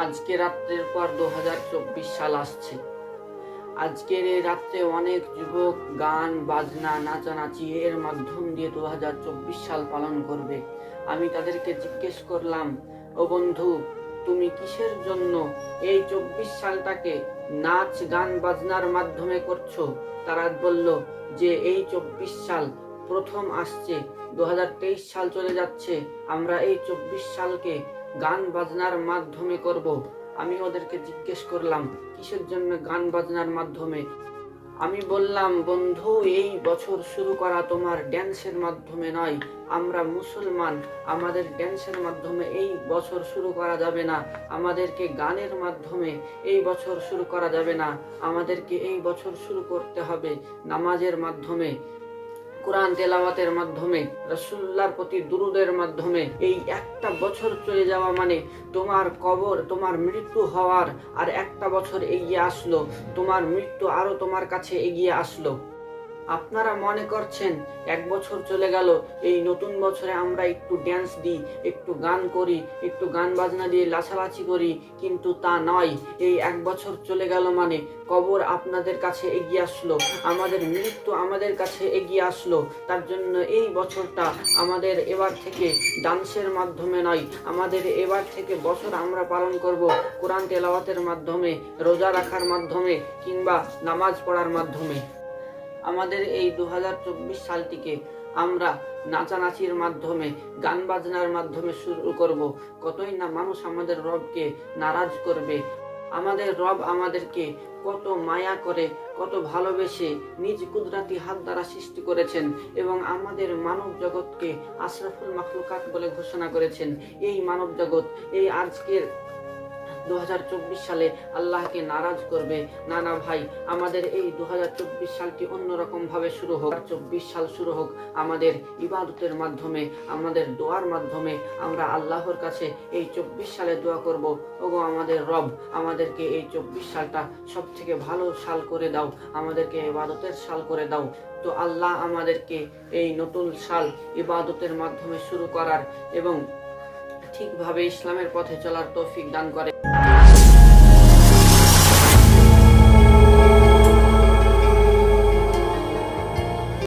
আজকে রাত্রের পর দু হাজার চব্বিশ সাল আসছে। আজকের এই রাত্রে অনেক যুবক গান, বাজনা, নাচানাচি এর মাধ্যম দিয়ে দু হাজার চব্বিশ সাল পালন করবে। আমি তাদেরকে জিজ্ঞেস করলাম, ও বন্ধু, তুমি কিসের জন্য এই চব্বিশ সালটাকে নাচ, গান, বাজনার মাধ্যমে করছ? তারা বলল, যে এই চব্বিশ সাল প্রথম আসছে, দু হাজার তেইশ সাল চলে যাচ্ছে। আমরা এই চব্বিশ সালকে গান বাজনার মাধ্যমে করব। আমি ওদেরকে জিজ্ঞেস করলাম, কিসের জন্য গান বাজনার মাধ্যমে? আমি বললাম, বন্ধু, এই বছর শুরু করা তোমার ড্যান্সের মাধ্যমে নয়। আমরা মুসলমান, আমাদের ড্যান্সের মাধ্যমে এই বছর শুরু করা যাবে না। আমাদেরকে গানের মাধ্যমে এই বছর শুরু করা যাবে না। আমাদেরকে এই বছর শুরু করতে হবে নামাজের মাধ্যমে। কোরআন তেলাওয়াতের মাধ্যমে রসুল্লার প্রতি দুরুদের মাধ্যমে এই একটা বছর চলে যাওয়া মানে তোমার কবর, তোমার মৃত্যু হওয়ার আর একটা বছর এগিয়ে আসলো, তোমার মৃত্যু আরও তোমার কাছে এগিয়ে আসলো। আপনারা মনে করছেন এক বছর চলে গেল, এই নতুন বছরে আমরা একটু ড্যান্স দিই, একটু গান করি, একটু গান বাজনা দিয়ে লাছালাছি করি, কিন্তু তা নয়। এই এক বছর চলে গেল মানে কবর আপনাদের কাছে এগিয়ে আসলো, আমাদের মৃত্যু আমাদের কাছে এগিয়ে আসলো। তার জন্য এই বছরটা আমাদের এবার থেকে ডান্সের মাধ্যমে নয়, আমাদের এবার থেকে বছর আমরা পালন করব কোরআন তেলাওয়াতের মাধ্যমে, রোজা রাখার মাধ্যমে, কিংবা নামাজ পড়ার মাধ্যমে। আমাদের এই দু সালটিকে আমরা নাচানাচির মাধ্যমে গান বাজনার মাধ্যমে শুরু করব। কতই না মানুষ আমাদের রবকে নারাজ করবে। আমাদের রব আমাদেরকে কত মায়া করে, কত ভালোবেসে নিজ কুদরাতি হাত দ্বারা সৃষ্টি করেছেন এবং আমাদের মানব জগৎকে আশরাফুল মাখলুকাত বলে ঘোষণা করেছেন। এই মানব জগৎ, এই আজকের দু হাজার চব্বিশ সালে আল্লাহকে নারাজ করবে। না না ভাই, আমাদের এই দু হাজার চব্বিশ সালটি অন্যরকম ভাবে শুরু হোক। চব্বিশ সাল শুরু হোক আমাদের ইবাদতের মাধ্যমে, আমাদের দোয়ার মাধ্যমে আমরা আল্লাহর কাছে এই চব্বিশ সালে দোয়া করব। ওগো আমাদের রব, আমাদেরকে এই চব্বিশ সালটা সব থেকে ভালো সাল করে দাও। আমাদেরকে ইবাদতের সাল করে দাও। তো আল্লাহ আমাদেরকে এই নতুন সাল ইবাদতের মাধ্যমে শুরু করার এবং ঠিকভাবে ইসলামের পথে চলার তৌফিক দান করে।